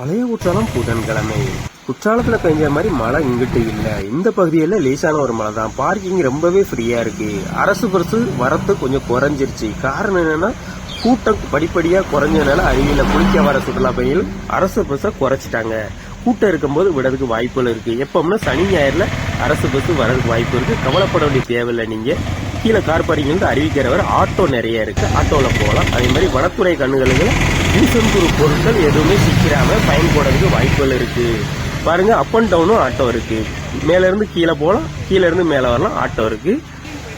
பழைய குற்றாலம் புதன்கிழமை. குற்றாலத்தில் பெஞ்ச மாதிரி மழை இங்கிட்டு இல்லை. இந்த பகுதியில் லேசான ஒரு மழை தான். பார்க்கிங் ரொம்பவே ஃப்ரீயாக இருக்குது அரசு பரிசு வரத்து கொஞ்சம் குறைஞ்சிருச்சு. காரணம் என்னென்னா கூட்டம் படிப்படியாக குறைஞ்சதுனால அருவியில் குளிக்க வர சுற்றுலா பயணிகள் அரசு பஸ்ஸை குறைச்சிட்டாங்க. கூட்டம் இருக்கும்போது விடறதுக்கு வாய்ப்புகள் இருக்குது எப்போம்னா சனி ஞாயிறில் அரசு பஸ்ஸு வரதுக்கு வாய்ப்பு இருக்குது கவலைப்பட வேண்டிய தேவையில்லை. நீங்கள் கீழே கார் பார்க்கிங் வந்து அறிவிக்கிறவர் ஆட்டோ நிறைய இருக்குது ஆட்டோவில் போகலாம். அதே மாதிரி வனத்துறை கண்ணுகளுக்கு ஈசன்புரு பொருட்கள் எதுவுமே சிக்கிறாமல் பயன்படுறதுக்கு வாய்ப்புகள் இருக்குது பாருங்க அப் அண்ட் டவுனும் ஆட்டோ இருக்குது மேலேருந்து கீழே போகலாம் கீழேருந்து மேலே வரலாம் ஆட்டோ இருக்குது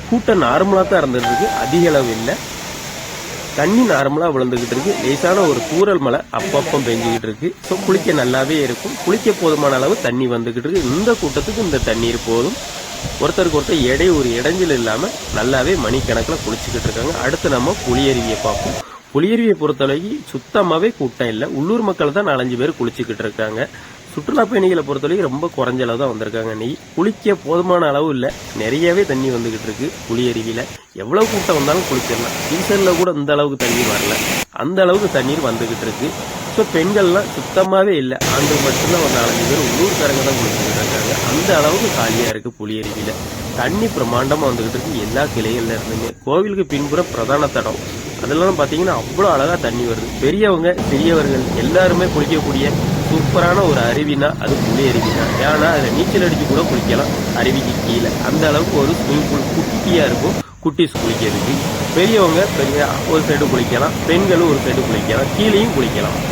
கூட்டம் நார்மலாக தான் இருந்துருக்கு அதிக அளவு இல்லை. தண்ணி நார்மலாக விழுந்துக்கிட்டு இருக்கு. லேசான ஒரு கூறல் மலை அப்பப்போ பெஞ்சிக்கிட்டு இருக்கு. ஸோ குளிக்க நல்லாவே இருக்கும். குளிக்க போதுமான அளவு தண்ணி வந்துக்கிட்டு இருக்கு. இந்த கூட்டத்துக்கு இந்த தண்ணீர் போதும். ஒருத்தருக்கு ஒருத்தர் எடை ஒரு இடைஞ்சல் இல்லாமல் நல்லாவே மணிக்கணக்கில் குளிச்சுக்கிட்டு இருக்காங்க. அடுத்து நம்ம புளியருவியை பார்ப்போம். புளியருவியை பொறுத்தவரைக்கும் சுத்தமாவே கூட்டம் இல்லை. உள்ளூர் மக்கள் தான் நாலஞ்சு பேர் குளிச்சுக்கிட்டு இருக்காங்க. சுற்றுலா பயணிகளை பொறுத்தவரைக்கும் ரொம்ப குறைஞ்ச அளவு தான் வந்திருக்காங்க. நீ குளிக்க போதுமான அளவு இல்லை. நிறையவே தண்ணி வந்துகிட்டு இருக்கு புளியருவியில எவ்வளவு கூட்டம் வந்தாலும் குளிச்சிடலாம். சீசன்ல கூட இந்த அளவுக்கு தண்ணி வரல. அந்த அளவுக்கு தண்ணீர் வந்துகிட்டு இருக்கு. ஸோ பெண்கள்லாம் சுத்தமாவே இல்லை. ஆண்கள் மட்டும்தான் ஒரு நாலஞ்சு பேர் உள்ளூர்காரங்க தான் குளிச்சுக்கிட்டு இருக்காங்க. அந்த அளவுக்கு காலியா இருக்கு புளியருவியில தண்ணி பிரமாண்டமா வந்துகிட்டு இருக்கு. எல்லா கிளைகள்ல இருந்துமே கோவிலுக்கு பின்புற பிரதான தடம். அதெல்லாம் பார்த்தீங்கன்னா அவ்வளோ அழகாக தண்ணி வருது. பெரியவங்க சிறியவர்கள் எல்லாருமே குளிக்கக்கூடிய சூப்பரான ஒரு அருவினா அது புளி அருவி தான். ஏன்னா அதில் நீச்சல் அடித்து கூட குளிக்கலாம். அருவிக்கு கீழே. அந்த அளவுக்கு ஒரு ஸ்விமிங் பூல் குட்டியாக இருக்கும். குட்டிஸ் குளிக்கிறதுக்கு. பெரியவங்க பெரிய ஒரு சைடு குளிக்கலாம். பெண்களும் ஒரு சைடு குளிக்கலாம். கீழேயும் குளிக்கலாம்.